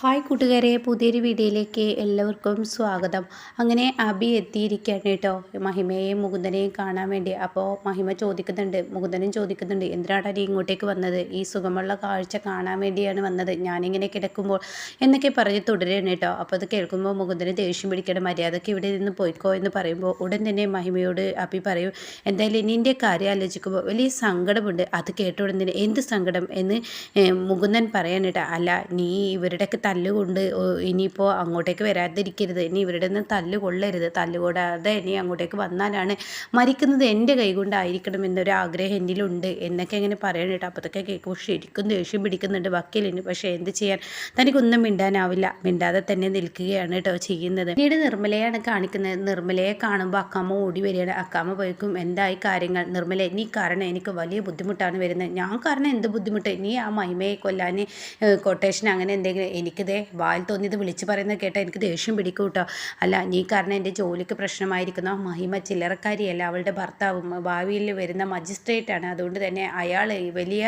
Hi കൂട്ടുകാരെ പുതിയൊരു വീഡിയോയിലേക്ക് എല്ലാവർക്കും സ്വാഗതം. അങ്ങനെ അബി എത്തിയിരിക്കുകയാണ് കേട്ടോ. മഹിമയെയും മുകുന്ദനെയും കാണാൻ വേണ്ടി. അപ്പോൾ മഹിമ ചോദിക്കുന്നുണ്ട് മുകുന്ദനും ചോദിക്കുന്നുണ്ട് എന്തിനാണ് നീ ഇങ്ങോട്ടേക്ക് വന്നത്? ഈ സുഖമുള്ള കാഴ്ച കാണാൻ വേണ്ടിയാണ് വന്നത്. ഞാനിങ്ങനെ കിടക്കുമ്പോൾ എന്നൊക്കെ പറഞ്ഞ് തുടരുകയാണ് കേട്ടോ. അപ്പോൾ അത് കേൾക്കുമ്പോൾ മുകുന്ദന് ദേഷ്യം പിടിക്കണം മര്യാദയ്ക്ക് ഇവിടെ നിന്ന് പോയിക്കോ എന്ന് പറയുമ്പോൾ ഉടൻ തന്നെ മഹിമയോട് അബി പറയും എന്തായാലും നിന്റെ കാര്യം ആലോചിക്കുമ്പോൾ വലിയ സങ്കടമുണ്ട്. അത് കേട്ട കേട്ടോടുന്നതിന് എന്ത് സങ്കടം? എന്ന് മുകുന്ദൻ പറയാൻ അല്ല നീ ഇവരുടെയൊക്കെ തല്ലുകൊണ്ട് ഇനിയിപ്പോൾ അങ്ങോട്ടേക്ക് വരാതിരിക്കരുത്. ഇനി ഇവരുടെ നിന്ന് തല്ല് കൊള്ളരുത് തല്ലുകൂടാതെ ഇനി അങ്ങോട്ടേക്ക് വന്നാലാണ് മരിക്കുന്നത് എന്റെ കൈകൊണ്ടായിരിക്കണം എന്നൊരു ആഗ്രഹം എന്നിലുണ്ട് എന്നൊക്കെ ഇങ്ങനെ പറയണം കേട്ടോ അപ്പോഴത്തൊക്കെ കേൾക്കുമ്പോൾ ശരിക്കും ദേഷ്യം പിടിക്കുന്നുണ്ട് വക്കീലിന്. പക്ഷേ എന്ത് ചെയ്യാൻ? തനിക്കൊന്നും മിണ്ടാനാവില്ല. മിണ്ടാതെ തന്നെ നിൽക്കുകയാണ് കേട്ടോ ചെയ്യുന്നത്. പിന്നീട് നിർമ്മലയാണ് കാണിക്കുന്നത്. നിർമ്മലയെ കാണുമ്പോൾ അക്കാമ്മ ഓടി വരികയാണ്. അക്കാമ്മ പോയിക്കും എന്തായി കാര്യങ്ങൾ? നിർമ്മല നീ കാരണം എനിക്ക് വലിയ ബുദ്ധിമുട്ടാണ് വരുന്നത്. ഞാൻ കാരണം എന്ത് ബുദ്ധിമുട്ട്? നീ ആ മഹിമയെ കൊല്ലാൻ കൊട്ടേഷൻ അങ്ങനെ എന്തെങ്കിലും എനിക്ക് എനിക്കിതേ വായിൽ തോന്നിയത് വിളിച്ച് പറയുന്നത് കേട്ടാൽ എനിക്ക് ദേഷ്യം പിടിക്കും കേട്ടോ. അല്ല നീ കാരണം എന്റെ ജോലിക്ക് പ്രശ്നമായിരിക്കുന്ന? മഹിമ ചില്ലറക്കാരിയല്ല അവളുടെ ഭർത്താവും ഭാവിയിൽ വരുന്ന മജിസ്ട്രേറ്റാണ് അതുകൊണ്ട് തന്നെ അയാൾ വലിയ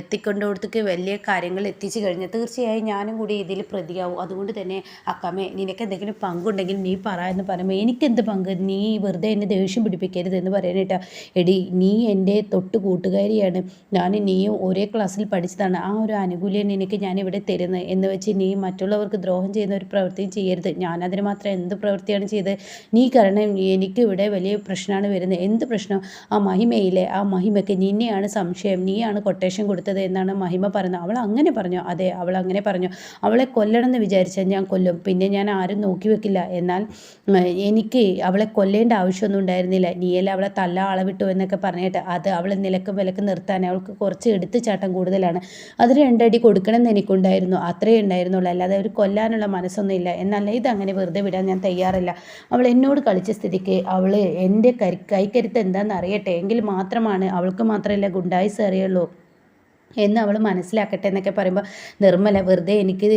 എത്തിക്കൊണ്ടോടത്തേക്ക് വലിയ കാര്യങ്ങൾ എത്തിച്ചു കഴിഞ്ഞാൽ തീർച്ചയായും ഞാനും കൂടി ഇതിൽ പ്രതിയാവും. അതുകൊണ്ട് തന്നെ അക്കമ്മേ നിനക്ക് എന്തെങ്കിലും പങ്കുണ്ടെങ്കിൽ നീ പറ എന്ന് പറയുമ്പോൾ എനിക്കെന്ത് പങ്ക്? നീ വെറുതെ എന്നെ ദേഷ്യം പിടിപ്പിക്കരുത് എന്ന് പറയാനായിട്ടാ എടി നീ എന്റെ തൊട്ട് കൂട്ടുകാരിയാണ്. ഞാൻ നീയും ഒരേ ക്ലാസ്സിൽ പഠിച്ചതാണ്. ആ ഒരു ആനുകൂല്യം നിനക്ക് ഞാനിവിടെ തരുന്നത് എന്ന് വെച്ച് നീ മറ്റുള്ളവർക്ക് ദ്രോഹം ചെയ്യുന്ന ഒരു പ്രവൃത്തിയും ചെയ്യരുത്. ഞാനതിന് മാത്രം എന്ത് പ്രവൃത്തിയാണ് ചെയ്തത്? നീ കാരണം എനിക്ക് ഇവിടെ വലിയ പ്രശ്നമാണ് വരുന്നത്. എന്ത് പ്രശ്നം? ആ മഹിമയിലെ ആ മഹിമയ്ക്ക് നിന്നെയാണ് സംശയം. നീയാണ് കൊട്ടേഷൻ കൊടുത്തത് എന്നാണ് മഹിമ പറയുന്നത്. അവൾ അങ്ങനെ പറഞ്ഞു. അതെ അവൾ അങ്ങനെ പറഞ്ഞു. അവളെ കൊല്ലണം എന്ന് വിചാരിച്ചാൽ ഞാൻ കൊല്ലും. പിന്നെ ഞാൻ ആരും നോക്കി വെക്കില്ല. എന്നാൽ എനിക്ക് അവളെ കൊല്ലേണ്ട ആവശ്യമൊന്നും ഉണ്ടായിരുന്നില്ല. നീയല്ല അവളെ തല്ല അളവിട്ടു എന്നൊക്കെ പറഞ്ഞിട്ട് അത് അവളെ നിലക്കും വിലക്ക് നിർത്താൻ അവൾക്ക് കുറച്ച് എടുത്തുചാട്ടം കൂടുതലാണ്. അത് രണ്ടടി കൊടുക്കണമെന്ന് എനിക്കുണ്ടായിരുന്നു. അത്രയും ഉണ്ടായിരുന്നുള്ളൂ. അല്ലാതെ അവർ കൊല്ലാനുള്ള മനസ്സൊന്നും ഇല്ല. എന്നല്ല ഇതങ്ങനെ വെറുതെ വിടാൻ ഞാൻ തയ്യാറല്ല. അവൾ എന്നോട് കളിച്ച സ്ഥിതിക്ക് അവൾ എന്റെ കരി കൈക്കരുത്ത് എന്താണെന്ന് അറിയട്ടെ. എങ്കിൽ മാത്രമാണ് അവൾക്ക് മാത്രമല്ല ഗുണ്ടായിസ് അറിയുള്ളൂ. എന്ന് അവൾ മനസ്സിലാക്കട്ടെ എന്നൊക്കെ പറയുമ്പോൾ നിർമ്മല വെറുതെ എനിക്ക്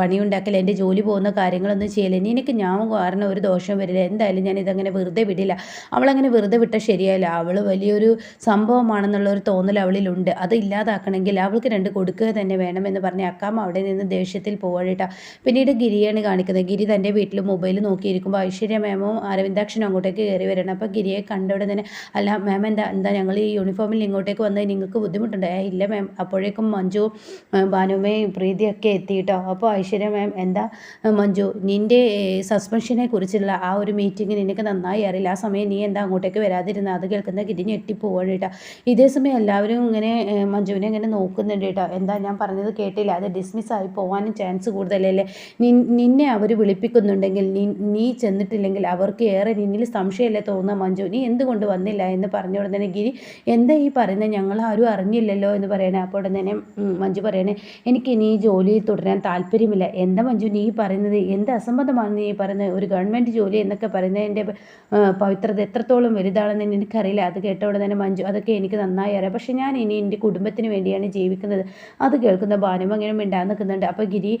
പണിയുണ്ടാക്കില്ല എന്റെ ജോലി പോകുന്ന കാര്യങ്ങളൊന്നും ചെയ്യില്ല എനിക്ക് ഞാൻ കാരണം ഒരു ദോഷം വരില്ല എന്തായാലും ഞാൻ ഇതങ്ങനെ വെറുതെ വിടില്ല. അവളങ്ങനെ വെറുതെ വിട്ടാൽ ശരിയായില്ല അവൾ വലിയൊരു സംഭവമാണെന്നുള്ള ഒരു തോന്നൽ അവളിലുണ്ട്. അത് ഇല്ലാതാക്കണമെങ്കിൽ അവൾക്ക് രണ്ട് കൊടുക്കുക തന്നെ വേണമെന്ന് പറഞ്ഞ് അക്കാമ അവിടെ നിന്ന് ദേഷ്യത്തിൽ പോവാഴിട്ടാ പിന്നീട് ഗിരിയാണ് കാണിക്കുന്നത്. ഗിരി തന്റെ വീട്ടിൽ മൊബൈൽ നോക്കിയിരിക്കുമ്പോൾ ഐശ്വര്യ മാമും അരവിന്ദാക്ഷനും അങ്ങോട്ടേക്ക് കയറി വരണം. അപ്പോൾ ഗിരിയെ കണ്ടവിടെ തന്നെ അല്ല മാം എന്താ എന്താ ഞങ്ങൾ ഈ യൂണിഫോമിൽ ഇങ്ങോട്ടേക്ക് വന്നത്? നിങ്ങൾക്ക് ബുദ്ധിമുട്ടുണ്ടായ ഇല്ല മാം. അപ്പോഴേക്കും മഞ്ജു ഭാനുമയും പ്രീതിയൊക്കെ എത്തിയിട്ടോ? അപ്പോൾ ഐശ്വര്യ മാം എന്താ മഞ്ജു നിന്റെ സസ്പെൻഷനെ കുറിച്ചുള്ള ആ ഒരു മീറ്റിംഗ് നിനക്ക് നന്നായി അറിയില്ല. ആ സമയം നീ എന്താ അങ്ങോട്ടേക്ക് വരാതിരുന്ന? അത് കേൾക്കുന്ന കിരി ഞെട്ടിപ്പോവാണ് കേട്ടോ. ഇതേ സമയം എല്ലാവരും ഇങ്ങനെ മഞ്ജുവിനെ ഇങ്ങനെ നോക്കുന്നുണ്ട് കേട്ടോ. എന്താ ഞാൻ പറഞ്ഞത് കേട്ടില്ല. അത് ഡിസ്മിസ് ആയി പോകാനും ചാൻസ് കൂടുതലല്ലേ? നിന്നെ അവർ വിളിപ്പിക്കുന്നുണ്ടെങ്കിൽ നീ ചെന്നിട്ടില്ലെങ്കിൽ അവർക്ക് ഏറെ നിന്നിൽ സംശയമല്ലേ തോന്നുന്ന മഞ്ജു? നീ എന്തുകൊണ്ട് വന്നില്ല എന്ന് പറഞ്ഞ ഉടനെ ഗിരി എന്താ ഈ പറയുന്നത്? ഞങ്ങൾ ആരും അറിഞ്ഞില്ലല്ലോ എന്ന് പറയണേ. അപ്പോൾ ഉടൻ തന്നെ മഞ്ജു പറയണേ എനിക്ക് ഇനി ഈ ജോലി തുടരാൻ താല്പര്യമില്ല. എന്താ മഞ്ജു നീ പറയുന്നത്? എന്ത് അസംബന്ധമാണ് നീ പറയുന്നത്? ഒരു ഗവൺമെന്റ് ജോലി എന്നൊക്കെ പറയുന്നതിന്റെ പവിത്രത എത്രത്തോളം വലുതാണെന്ന് എനിക്കറിയില്ല. അത് കേട്ട ഉടനെ തന്നെ മഞ്ജു അതൊക്കെ എനിക്ക് നന്നായി അറിയാം. പക്ഷേ ഞാൻ ഇനി എന്റെ കുടുംബത്തിന് വേണ്ടിയാണ് ജീവിക്കുന്നത്. അത് കേൾക്കുന്ന ഭാനം അങ്ങനെ മിണ്ടാൻ നിൽക്കുന്നുണ്ട്. അപ്പോൾ ഗിരി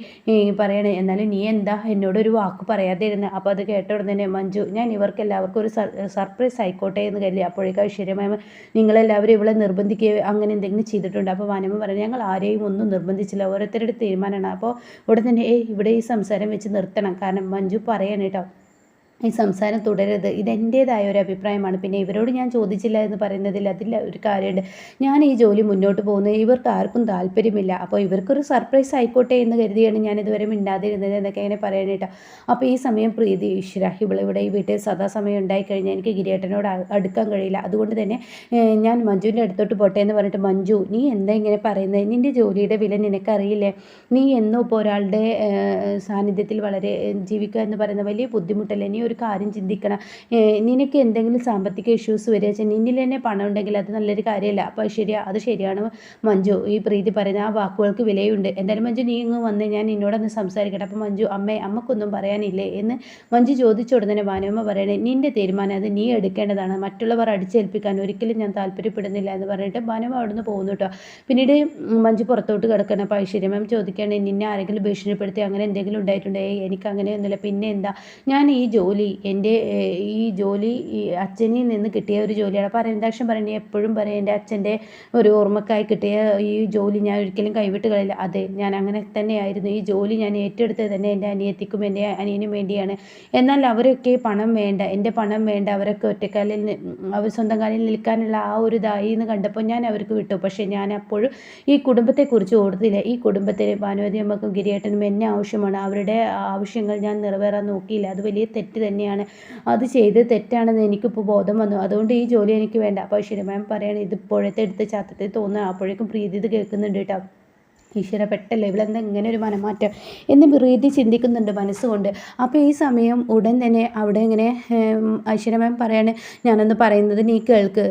പറയണേ എന്നാലും നീ എന്താ എന്നോടൊരു വാക്ക് പറയാതെ ഇരുന്ന്? അപ്പോൾ അത് കേട്ട ഉടനെ തന്നെ മഞ്ജു ഞാൻ ഇവർക്ക് എല്ലാവർക്കും ഒരു സർപ്രൈസ് ആയിക്കോട്ടെ എന്ന് കരുതി. അപ്പോഴേക്കും ഐശ്വര്യമായ നിങ്ങളെല്ലാവരും ഇവളെ നിർബന്ധിക്കുകയോ അങ്ങനെ എന്തെങ്കിലും ചെയ്തിട്ടുണ്ട്? അപ്പോൾ വാനമ്മ പറഞ്ഞു ഞങ്ങൾ ആരെയും ഒന്നും നിർബന്ധിച്ചില്ല. ഓരോരുത്തരുടെ തീരുമാനമാണ്. അപ്പോൾ ഉടൻ തന്നെ ഏയ് ഇവിടെ ഈ സംസാരം വെച്ച് നിർത്തണം. കാരണം മഞ്ജു പറയണം കേട്ടോ ഈ സംസാരം തുടരരുത്. ഇതെന്റേതായ ഒരു അഭിപ്രായമാണ്. പിന്നെ ഇവരോട് ഞാൻ ചോദിച്ചില്ല എന്ന് പറയുന്നതിൽ അതിൽ ഒരു കാര്യമുണ്ട്. ഞാൻ ഈ ജോലി മുന്നോട്ട് പോകുന്നത് ഇവർക്ക് ആർക്കും താല്പര്യമില്ല. അപ്പോൾ ഇവർക്കൊരു സർപ്രൈസ് ആയിക്കോട്ടെ എന്ന് കരുതിയാണ് ഞാൻ ഇതുവരെ മിണ്ടാതിരുന്നത് എന്നൊക്കെ ഇങ്ങനെ പറയാനായിട്ട് അപ്പോൾ ഈ സമയം പ്രീതി ഈശ്വര ഇവിടെ ഈ വീട്ടിൽ സദാസമയം ഉണ്ടായിക്കഴിഞ്ഞാൽ എനിക്ക് ഗിരിയേട്ടനോട് അടുക്കാൻ കഴിയില്ല. അതുകൊണ്ട് തന്നെ ഞാൻ മഞ്ജുവിന്റെ അടുത്തോട്ട് പോട്ടെ എന്ന് പറഞ്ഞിട്ട് മഞ്ജു നീ എന്താ ഇങ്ങനെ പറയുന്നത്? നിന്റെ ജോലിയുടെ വില നിനക്കറിയില്ലേ? നീ എന്നും ഇപ്പോൾ ഒരാളുടെ സാന്നിധ്യത്തിൽ വളരെ ജീവിക്കുക എന്ന് പറയുന്ന വലിയ ബുദ്ധിമുട്ടല്ലേ? നീ ഒരു കാര്യം ചിന്തിക്കണം. നിനക്ക് എന്തെങ്കിലും സാമ്പത്തിക ഇഷ്യൂസ് വരിക വെച്ചാൽ നിന്നിൽ തന്നെ പണം ഉണ്ടെങ്കിൽ അത് നല്ലൊരു കാര്യമല്ല. അപ്പോൾ ശരിയാ അത് ശരിയാണ് മഞ്ജു. ഈ പ്രീതി പറയുന്ന ആ വാക്കുകൾക്ക് വിലയുണ്ട്. എന്തായാലും മഞ്ജു നീ ഇങ്ങ് വന്ന് ഞാൻ നിന്നോടൊന്ന് സംസാരിക്കട്ടെ. അപ്പോൾ മഞ്ജു അമ്മേ അമ്മക്കൊന്നും പറയാനില്ലേ? എന്ന് മഞ്ജു ചോദിച്ച ഉടനെ ഭാനുമ്മ പറയണേ നിന്റെ തീരുമാനം അത് നീ എടുക്കേണ്ടതാണ്. മറ്റുള്ളവർ അടിച്ചേൽപ്പിക്കാൻ ഒരിക്കലും ഞാൻ താല്പര്യപ്പെടുന്നില്ല എന്ന് പറഞ്ഞിട്ട് ഭാനുമ്മ നിന്ന് പോകുന്നു കേട്ടോ പിന്നീട് മഞ്ജു പുറത്തോട്ട് കിടക്കണം. അപ്പോൾ ഐശ്വര്യ മാം ചോദിക്കുകയാണെങ്കിൽ നിന്നെ ആരെങ്കിലും ഭീഷണിപ്പെടുത്തി അങ്ങനെ എന്തെങ്കിലും ഉണ്ടായിട്ടുണ്ടേ? എനിക്ക് അങ്ങനെയൊന്നുമില്ല പിന്നെ എന്താ? ഞാൻ ഈ ജോലി ജോലി എന്റെ ഈ ജോലി അച്ഛനിൽ നിന്ന് കിട്ടിയ ഒരു ജോലിയാണ്. അപ്പോൾ അരവിന്ദാക്ഷൻ പറയുന്നത് എപ്പോഴും പറയും എന്റെ അച്ഛന്റെ ഒരു ഓർമ്മക്കായി കിട്ടിയ ഈ ജോലി ഞാൻ ഒരിക്കലും കൈവിട്ട് കളയില്ല. അതെ ഞാൻ അങ്ങനെ തന്നെയായിരുന്നു. ഈ ജോലി ഞാൻ ഏറ്റെടുത്തത് തന്നെ എന്റെ അനിയത്തിക്കും എന്റെ അനിയനും വേണ്ടിയാണ്. എന്നാൽ അവരൊക്കെ പണം വേണ്ട എന്റെ പണം വേണ്ട അവരൊക്കെ ഒറ്റക്കാലിൽ അവർ സ്വന്തം കാലിൽ നിൽക്കാനുള്ള ആ ഒരു ഇതായി എന്ന് കണ്ടപ്പോൾ ഞാൻ അവർക്ക് വിട്ടു. പക്ഷേ ഞാൻ അപ്പോഴും ഈ കുടുംബത്തെക്കുറിച്ച് ഓർത്തില്ല. ഈ കുടുംബത്തിന് ഭാനുവതി അമ്മക്കും ഗിരിയേട്ടനും എന്നെ ആവശ്യമാണ്. അവരുടെ ആവശ്യങ്ങൾ ഞാൻ നിറവേറാൻ നോക്കിയില്ല. അത് വലിയ തെറ്റ് തന്നെയാണ്. അത് ചെയ്ത് തെറ്റാണെന്ന് എനിക്കിപ്പോൾ ബോധം വന്നു. അതുകൊണ്ട് ഈ ജോലി എനിക്ക് വേണ്ട. അപ്പോൾ മാം പറയാണ് ഇത് ഇപ്പോഴത്തെ എടുത്ത് ചാത്തത്തിൽ തോന്നുക അപ്പോഴേക്കും പ്രീതി ഇത് കേൾക്കുന്നുണ്ട് കേട്ടോ. ഈശ്വര പെട്ടല്ലേ? ഇവളെന്താ ഇങ്ങനെ ഒരു മനമാറ്റം? എന്ന് പ്രീതി ചിന്തിക്കുന്നുണ്ട് മനസ്സുകൊണ്ട്. അപ്പോൾ ഈ സമയം ഉടൻ തന്നെ അവിടെ ഇങ്ങനെ ഐശ്വര്യമാൻ പറയാണ് ഞാനൊന്ന് പറയുന്നത് നീ കേൾക്ക്.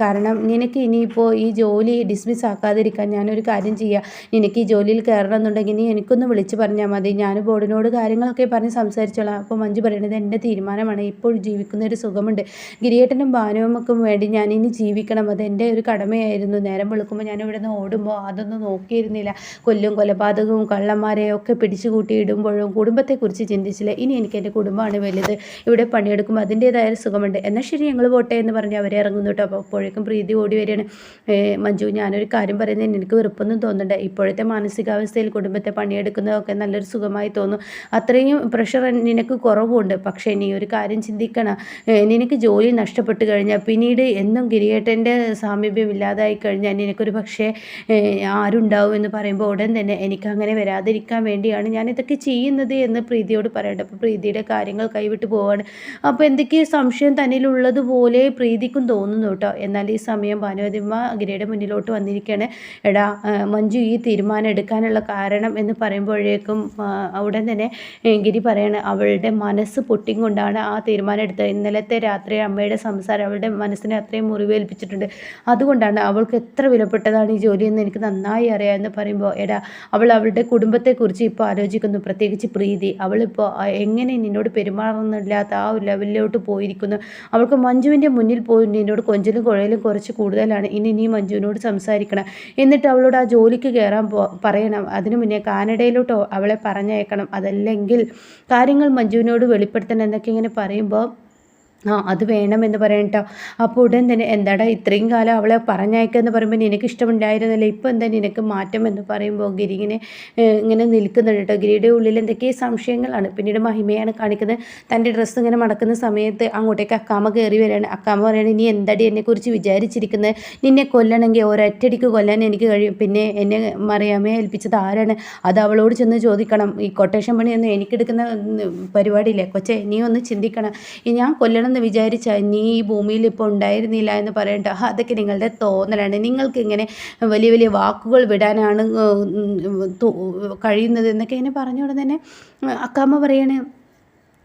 കാരണം നിനക്ക് ഇനിയിപ്പോൾ ഈ ജോലി ഡിസ്മിസ് ആക്കാതിരിക്കാൻ ഞാനൊരു കാര്യം ചെയ്യാം. നിനക്ക് ഈ ജോലിയിൽ കയറണം എന്നുണ്ടെങ്കിൽ നീ എനിക്കൊന്ന് വിളിച്ച് പറഞ്ഞാൽ മതി. ഞാൻ ബോർഡിനോട് കാര്യങ്ങളൊക്കെ പറഞ്ഞ് സംസാരിച്ചോളാം. അപ്പോൾ മഞ്ജു പറയണത് എന്റെ തീരുമാനമാണ്. ഇപ്പോൾ ജീവിക്കുന്ന ഒരു സുഖമുണ്ട്. ഗിരിയേട്ടനും ഭാനുവമ്മക്കും വേണ്ടി ഞാൻ ഇനി ജീവിക്കണം. അത് എന്റെ ഒരു കടമയായിരുന്നു. നേരം വെളുക്കുമ്പോൾ ഞാൻ ഇവിടെ നിന്ന് ഓടുമ്പോൾ അതൊന്നും നോക്കിയിരുന്നില്ല. കൊല്ലും കൊലപാതകവും കള്ളന്മാരെയും ഒക്കെ പിടിച്ചു കൂട്ടിയിടുമ്പോഴും കുടുംബത്തെക്കുറിച്ച് ചിന്തിച്ചില്ല. ഇനി എനിക്ക് എന്റെ കുടുംബമാണ് വലുത്. ഇവിടെ പണിയെടുക്കുമ്പോൾ അതിന്റേതായ സുഖമുണ്ട്. എന്നാൽ ശരി ഞങ്ങൾ പോട്ടെ എന്ന് പറഞ്ഞ് അവരെ ഇറങ്ങുന്നു കേട്ടോ. അപ്പോൾ അപ്പോഴേക്കും പ്രീതി ഓടി വരികയാണ്. മഞ്ജു ഞാനൊരു കാര്യം പറയുന്നതിന് എനിക്ക് വെറുപ്പൊന്നും തോന്നുന്നുണ്ട് ഇപ്പോഴത്തെ മാനസികാവസ്ഥയിൽ കുടുംബത്തെ പണിയെടുക്കുന്നതൊക്കെ നല്ലൊരു സുഖമായി തോന്നും. അത്രയും പ്രഷർ നിനക്ക് കുറവുണ്ട്. പക്ഷേ നീ ഒരു കാര്യം ചിന്തിക്കണം. നിനക്ക് ജോലി നഷ്ടപ്പെട്ടു കഴിഞ്ഞാൽ പിന്നീട് എന്നും ഗിരിയേട്ടന്റെ സാമീപ്യം ഇല്ലാതായി കഴിഞ്ഞാൽ നിനക്കൊരു പക്ഷേ ആരുണ്ടാവും എന്ന് പറയും പറയുമ്പോൾ ഉടൻ തന്നെ എനിക്ക് അങ്ങനെ വരാതിരിക്കാൻ വേണ്ടിയാണ് ഞാൻ ഇതൊക്കെ ചെയ്യുന്നത് എന്ന് പ്രീതിയോട് പറയട്ടെ അപ്പോൾ പ്രീതിയുടെ കാര്യങ്ങൾ കൈവിട്ട് പോവാണ്. അപ്പോൾ എന്തൊക്കെയോ സംശയം തന്നിലുള്ളതുപോലെ പ്രീതിക്കും തോന്നുന്നു കേട്ടോ. എന്നാൽ ഈ സമയം ഭാനുവതിമ്മ ഗിരിയുടെ മുന്നിലോട്ട് വന്നിരിക്കുകയാണ്. എടാ മഞ്ജു ഈ തീരുമാനം എടുക്കാനുള്ള കാരണം എന്ന് പറയുമ്പോഴേക്കും ഉടൻ തന്നെ ഗിരി പറയാണ് അവളുടെ മനസ്സ് പൊട്ടിക്കൊണ്ടാണ് ആ തീരുമാനം എടുത്തത്. ഇന്നലത്തെ രാത്രി അമ്മയുടെ സംസാരം അവളുടെ മനസ്സിനെ അത്രയും മുറിവേൽപ്പിച്ചിട്ടുണ്ട്. അതുകൊണ്ടാണ് അവൾക്ക് എത്ര വിലപ്പെട്ടതാണ് ഈ ജോലിയെന്ന് എനിക്ക് നന്നായി അറിയാമെന്ന് പറയുമ്പോൾ പറയുമ്പോൾ എടാ അവൾ അവളുടെ കുടുംബത്തെക്കുറിച്ച് ഇപ്പോൾ ആലോചിക്കുന്നു. പ്രത്യേകിച്ച് പ്രീതി. അവളിപ്പോൾ എങ്ങനെ നിന്നോട് പെരുമാറുന്നില്ലാത്ത ആ ഒരു ലെവലിലോട്ട് പോയിരിക്കുന്നു. അവൾക്ക് മഞ്ജുവിന്റെ മുന്നിൽ പോയി നിന്നോട് കൊഞ്ചലും കുഴലും കുറച്ച് കൂടുതലാണ്. ഇനി നീ മഞ്ജുവിനോട് സംസാരിക്കണം. എന്നിട്ട് അവളോട് ആ ജോലിക്ക് കയറാൻ പറയണം. അതിനു മുന്നേ കാനഡയിലോട്ട് അവളെ പറഞ്ഞയക്കണം. അതല്ലെങ്കിൽ കാര്യങ്ങൾ മഞ്ജുവിനോട് വെളിപ്പെടുത്തണം എന്നൊക്കെ ഇങ്ങനെ പറയുമ്പോൾ ആ അത് വേണമെന്ന് പറയട്ടോ അപ്പോൾ ഉടൻ തന്നെ എന്താടാ ഇത്രയും കാലം അവളെ പറഞ്ഞയക്കെന്ന് പറയുമ്പോൾ നിനക്ക് ഇഷ്ടമുണ്ടായിരുന്നല്ലോ ഇപ്പോൾ എന്താ നിനക്ക് മാറ്റം എന്ന് പറയുമ്പോൾ ഗിരി ഇങ്ങനെ ഇങ്ങനെ നിൽക്കുന്നുണ്ട് കേട്ടോ. ഗിരിയുടെ ഉള്ളിൽ എന്തൊക്കെ സംശയങ്ങളാണ്. പിന്നീട് മഹിമയാണ് കാണിക്കുന്നത്. തന്റെ ഡ്രസ്സ് ഇങ്ങനെ മടക്കുന്ന സമയത്ത് അങ്ങോട്ടേക്ക് അക്കാമ കയറി വരികയാണ്. അക്കാമ പറയുകയാണ് നീ എന്തടി എന്നെക്കുറിച്ച് വിചാരിച്ചിരിക്കുന്നത്? നിന്നെ കൊല്ലണമെങ്കിൽ ഒരൊറ്റടിക്ക് കൊല്ലാൻ എനിക്ക് കഴിയും. പിന്നെ എന്നെ മറിയാമേ ഏൽപ്പിച്ചത് ആരാണ്? അത് അവളോട് ചെന്ന് ചോദിക്കണം. ഈ കൊട്ടേഷൻ പണിയൊന്നും എനിക്കെടുക്കുന്ന പരിപാടിയില്ലേ? കൊച്ചേ നീ ഒന്ന് ചിന്തിക്കണം. ഞാൻ കൊല്ലണം എന്ന് വിചാരിച്ചാൽ നീ ഈ ഭൂമിയിൽ ഇപ്പോൾ ഉണ്ടായിരുന്നില്ല എന്ന് പറയണ്ട. അതൊക്കെ നിങ്ങളുടെ തോന്നലാണ്. നിങ്ങൾക്ക് ഇങ്ങനെ വലിയ വലിയ വാക്കുകൾ വിടാനാണ് കഴിയുന്നത് എന്നൊക്കെ ഇങ്ങനെ പറഞ്ഞുകൊണ്ട് തന്നെ അക്കാമ്മ പറയണേ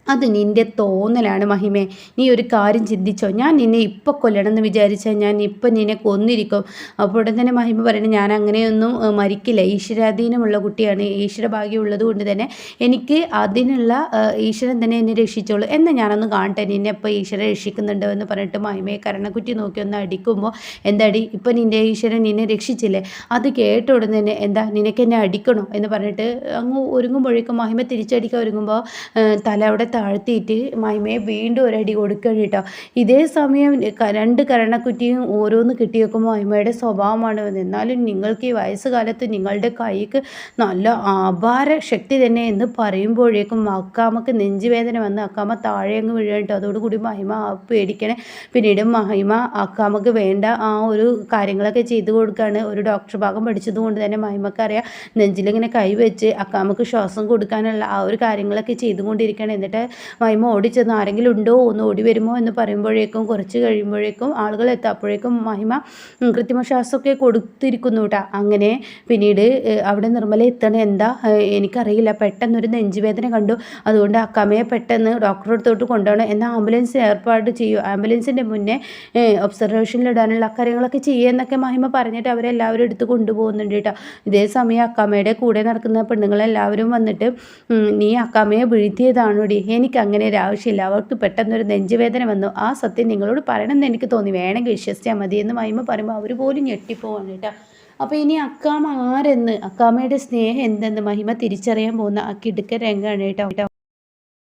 അത് നിന്റെ തോന്നലാണ് മഹിമേ. നീ ഒരു കാര്യം ചിന്തിച്ചോ? ഞാൻ നിന്നെ ഇപ്പം കൊല്ലണമെന്ന് വിചാരിച്ചാൽ ഞാൻ ഇപ്പം നിന്നെ കൊന്നിരിക്കും. അപ്പോൾ ഉടൻ തന്നെ മഹിമ പറയുന്നത് ഞാൻ അങ്ങനെയൊന്നും മരിക്കില്ല. ഈശ്വരാധീനമുള്ള കുട്ടിയാണ്. ഈശ്വര ഭാഗ്യമുള്ളത് കൊണ്ട് തന്നെ എനിക്ക് അതിനുള്ള ഈശ്വരൻ തന്നെ എന്നെ രക്ഷിച്ചോളൂ. എന്നാൽ ഞാനൊന്ന് കാണട്ടെ. നിന്നെ ഇപ്പോൾ ഈശ്വരൻ രക്ഷിക്കുന്നുണ്ടോ? എന്ന് പറഞ്ഞിട്ട് മഹിമയെ കരണക്കുറ്റി നോക്കി ഒന്ന് അടിക്കുമ്പോൾ എന്താടി? ഇപ്പം നിന്റെ ഈശ്വരൻ നിന്നെ രക്ഷിച്ചില്ലേ? അത് കേട്ട ഉടൻ തന്നെ എന്താ നിനക്ക് എന്നെ അടിക്കണോ? എന്ന് പറഞ്ഞിട്ട് അങ്ങ് ഒരുങ്ങുമ്പോഴേക്കും മഹിമ തിരിച്ചടിക്കാൻ ഒരുങ്ങുമ്പോൾ തല അവിടെ താഴ്ത്തിയിട്ട് മൈമയെ വീണ്ടും ഒരടി കൊടുക്കണം കേട്ടോ. ഇതേ സമയം രണ്ട് കരണക്കുറ്റിയും ഓരോന്ന് കിട്ടി വെക്കുമ്പോൾ മൈമയുടെ സ്വഭാവമാണ് എന്നാലും നിങ്ങൾക്ക് ഈ വയസ്സുകാലത്ത് നിങ്ങളുടെ കൈക്ക് നല്ല ആഭാര ശക്തി തന്നെ എന്ന് പറയുമ്പോഴേക്കും അക്കാമക്ക് നെഞ്ചുവേദന വന്ന് അക്കാമ താഴെ അങ്ങ് വീഴുക അതോടുകൂടി മഹിമ പേടിക്കണേ. പിന്നീട് മഹിമ അക്കാമക്ക് വേണ്ട ആ ഒരു കാര്യങ്ങളൊക്കെ ചെയ്തു കൊടുക്കുകയാണ്. ഒരു ഡോക്ടർ ഭാഗം പഠിച്ചത് കൊണ്ട് തന്നെ മഹിമക്കറിയാം നെഞ്ചിലിങ്ങനെ കൈവച്ച് അക്കാമക്ക് ശ്വാസം കൊടുക്കാനുള്ള ആ ഒരു കാര്യങ്ങളൊക്കെ ചെയ്തുകൊണ്ടിരിക്കുകയാണ്. എന്നിട്ട് മൈമ ഓടിച്ചെന്ന് ആരെങ്കിലും ഉണ്ടോ? ഒന്ന് ഓടി വരുമോ എന്ന് പറയുമ്പോഴേക്കും കുറച്ച് കഴിയുമ്പോഴേക്കും ആളുകൾ എത്താപ്പോഴേക്കും മഹിമ കൃത്രിമ ശ്വാസമൊക്കെ കൊടുത്തിരിക്കുന്നു കേട്ടോ അങ്ങനെ പിന്നീട് അവിടെ നിർമ്മല എത്തണ എന്താ? എനിക്കറിയില്ല. പെട്ടെന്നൊരു നെഞ്ചുവേദന കണ്ടു. അതുകൊണ്ട് അക്കമ്മയെ പെട്ടെന്ന് ഡോക്ടറെ അടുത്തോട്ട് കൊണ്ടുപോകണം എന്നാൽ ആംബുലൻസ് ഏർപ്പാട് ചെയ്യൂ. ആംബുലൻസിന്റെ മുന്നേ ഒബ്സർവേഷനിലിടാനുള്ള കാര്യങ്ങളൊക്കെ ചെയ്യുമെന്നൊക്കെ മഹിമ പറഞ്ഞിട്ട് അവരെല്ലാവരും എടുത്ത് കൊണ്ടുപോകുന്നുണ്ട് കേട്ടോ ഇതേ സമയം അക്കാമ്മയുടെ കൂടെ നടക്കുന്ന പെണ്ണുങ്ങളെല്ലാവരും വന്നിട്ട് നീ അക്കാമ്മയെ വീഴ്ത്തിയതാണോടി? എനിക്ക് അങ്ങനെ ഒരു ആവശ്യമില്ല. അവർക്ക് പെട്ടെന്നൊരു നെഞ്ചുവേദന വന്നു. ആ സത്യം നിങ്ങളോട് പറയണമെന്ന് എനിക്ക് തോന്നി. വേണമെങ്കിൽ വിശ്വസിച്ചാൽ മതി എന്ന് മൈമ പറയുമ്പോൾ അവർ പോലും ഞെട്ടിപ്പോവാണ് കേട്ടോ. അപ്പോൾ ഇനി അക്കാമ ആരെന്ന് അക്കാമയുടെ സ്നേഹം എന്തെന്ന് മഹിമ തിരിച്ചറിയാൻ പോകുന്ന ആ കിടുക്ക രംഗമാണ് കേട്ടോ.